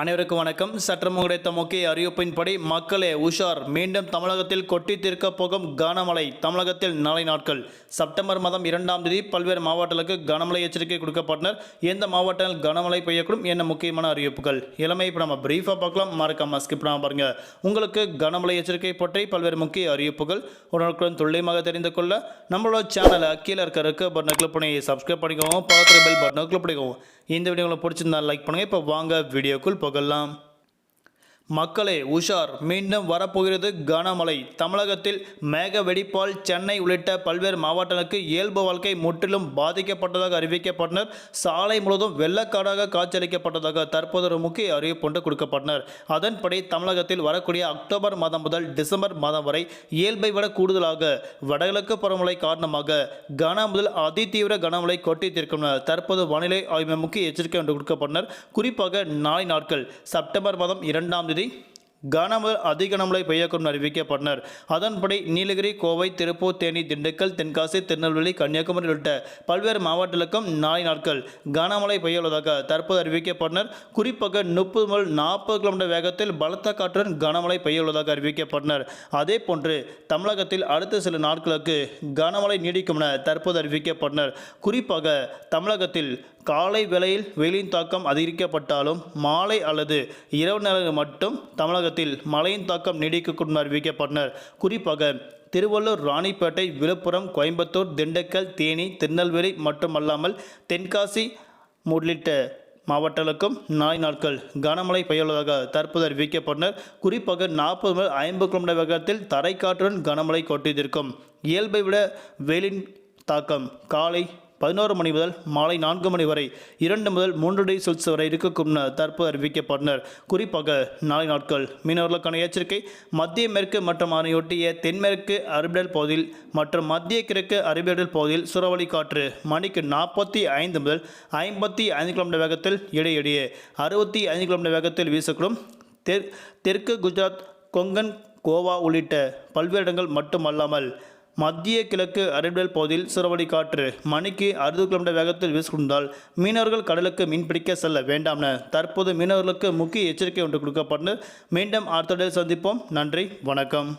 அனைவருக்கும் வணக்கம். சற்றம் கிடைத்த முக்கிய அறிவிப்பின்படி மக்களே உஷார். மீண்டும் தமிழகத்தில் கொட்டி தீர்க்க போகும் கனமழை தமிழகத்தில் நாளை நாட்கள். செப்டம்பர் மாதம் இரண்டாம் தேதி பல்வேறு மாவட்டங்களுக்கு கனமழை எச்சரிக்கை கொடுக்கப்பட்டனர். எந்த மாவட்டங்கள் கனமழை பெய்யக்கூடும் என்ன முக்கியமான அறிவிப்புகள்? இளமை இப்போ நம்ம பிரீஃபாக பார்க்கலாம். மறக்காம ஸ்கிப் பண்ணாம பாருங்க. உங்களுக்கு கனமழை எச்சரிக்கை பற்றி பல்வேறு முக்கிய அறிவிப்புகள் உடனுக்குடன் துல்லியமாக தெரிந்து கொள்ள நம்மளோட சேனலை கீழே இருக்க இருக்க பட்டனை கிளிக் பண்ணி சப்ஸ்கிரைப் பண்ணிக்கோங்க. பக்கத்தில் பெல் பட்டனை கிளிக் பண்ணிக்கோங்க. இந்த வீடியோ உங்களுக்கு பிடிச்சிருந்தா லைக் பண்ணுங்கள் இப்போ வாங்க வீடியோக்குள் போகலாம் மக்களே உஷார். மீண்டும் வரப்போகிறது கனமழை. தமிழகத்தில் மேக வெடிப்பால் சென்னை உள்ளிட்ட பல்வேறு மாவட்டங்களுக்கு இயல்பு வாழ்க்கை முற்றிலும் பாதிக்கப்பட்டதாக அறிவிக்கப்பட்டனர். சாலை முழுவதும் வெள்ளக்காடாக காட்சியளிக்கப்பட்டதாக தற்போது ஒரு முக்கிய அறிவிப்பு ஒன்று கொடுக்கப்பட்டனர். அதன்படி தமிழகத்தில் வரக்கூடிய அக்டோபர் மாதம் முதல் டிசம்பர் மாதம் வரை இயல்பை விட கூடுதலாக வடகிழக்கு பருவமழை காரணமாக கன முதல் அதிதீவிர கனமழை கொட்டி தீர்க்கும் தற்போது வானிலை ஆய்வு முக்கிய எச்சரிக்கை ஒன்று கொடுக்கப்பட்டனர். குறிப்பாக நாளை நாட்கள் செப்டம்பர் மாதம் இரண்டாம் தேதி கனமழை அதிக கனமழை பெய்யக்கூடும் அறிவிக்கப்பட்டனர். அதன்படி நீலகிரி கோவை திருப்பூர் தேனி திண்டுக்கல் தென்காசி திருநெல்வேலி கன்னியாகுமரி உள்ளிட்ட பல்வேறு மாவட்டங்களுக்கும் நாளை நாட்கள் கனமழை பெய்யுள்ளதாக தற்போது அறிவிக்கப்பட்டனர். குறிப்பாக முப்பது முதல் நாற்பது கிலோமீட்டர் வேகத்தில் பலத்த காற்றுடன் கனமழை பெய்யுள்ளதாக அறிவிக்கப்பட்டனர். அதே போன்று தமிழகத்தில் அடுத்த சில நாட்களுக்கு கனமழை நீடிக்கும் என தற்போது அறிவிக்கப்பட்டனர். குறிப்பாக தமிழகத்தில் காலை வேளையில் வெயிலின் தாக்கம் அதிகரிக்கப்பட்டாலும் மாலை அல்லது இரவு நேரங்கள் மட்டும் தமிழகத்தில் மழையின் தாக்கம் நீடிக்கக்கூடும் அறிவிக்கப்பட்டனர். குறிப்பாக திருவள்ளூர் ராணிப்பேட்டை விழுப்புரம் கோயம்புத்தூர் திண்டுக்கல் தேனி திருநெல்வேலி மட்டுமல்லாமல் தென்காசி உள்ளிட்ட மாவட்டங்களுக்கும் நாளை நாட்கள் கனமழை பெய்யுள்ளதாக தற்போது அறிவிக்கப்பட்டனர். குறிப்பாக நாற்பது முதல் ஐம்பது கிலோமீட்டர் வேகத்தில் தரைக்காற்றுடன் கனமழை கொட்டியிருக்கும் இயல்பை விட வெயிலின் தாக்கம் காலை பதினோரு மணி முதல் மாலை நான்கு மணி வரை இரண்டு முதல் மூன்று டிகிரி செல்சியஸ் வரை இருக்கக்கும் தற்போது அறிவிக்கப்பட்டனர். குறிப்பாக நாளை நாட்கள் மீனவர்களுக்கான எச்சரிக்கை மத்திய மேற்கு மற்றும் அதனையொட்டிய தென்மேற்கு அரபிடல் பகுதியில் மற்றும் மத்திய கிழக்கு அரபிடல் பகுதியில் சுறவழி காற்று மணிக்கு நாற்பத்தி ஐந்து முதல் ஐம்பத்தி ஐந்து கிலோமீட்டர் வேகத்தில் இடையிடையே அறுபத்தி ஐந்து கிலோமீட்டர் வேகத்தில் வீசக்கூடும். தெற்கு குஜராத் கொங்கன் கோவா உள்ளிட்ட பல்வேறு இடங்கள் மட்டுமல்லாமல் மத்திய கிழக்கு அரபிடல் பகுதியில் சுறவழி காற்று மணிக்கு அறுபது கிலோமீட்டர் வேகத்தில் வீசிக்கொண்டால் மீனவர்கள் கடலுக்கு மீன்பிடிக்க செல்ல வேண்டாம் என தற்போது மீனவர்களுக்கு முக்கிய எச்சரிக்கை ஒன்று கொடுக்கப்பட்டு மீண்டும் அடுத்த சந்திப்போம். நன்றி. வணக்கம்.